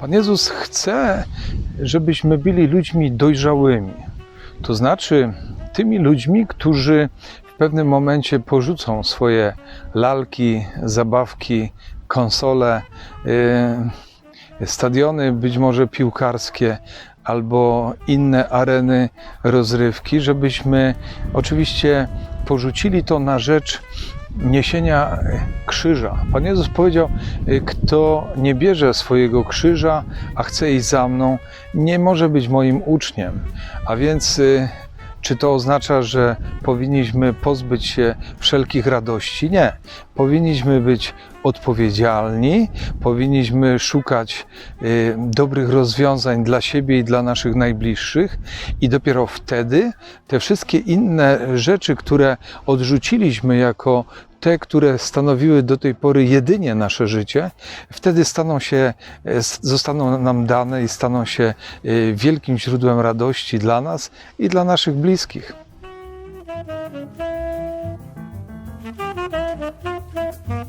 Pan Jezus chce, żebyśmy byli ludźmi dojrzałymi. To znaczy tymi ludźmi, którzy w pewnym momencie porzucą swoje lalki, zabawki, konsole, yy, stadiony, być może piłkarskie albo inne areny rozrywki, żebyśmy oczywiście porzucili to na rzecz niesienia krzyża. Pan Jezus powiedział: y, Kto nie bierze swojego krzyża, a chce iść za mną, nie może być moim uczniem. A więc, y, czy to oznacza, że powinniśmy pozbyć się wszelkich radości? Nie. Powinniśmy być odpowiedzialni, powinniśmy szukać y, dobrych rozwiązań dla siebie i dla naszych najbliższych, i dopiero wtedy te wszystkie inne rzeczy, które odrzuciliśmy jako te, które stanowiły do tej pory jedynie nasze życie, wtedy staną się, s- zostaną nam dane i staną się e, wielkim źródłem radości dla nas i dla naszych bliskich. Mm-hmm.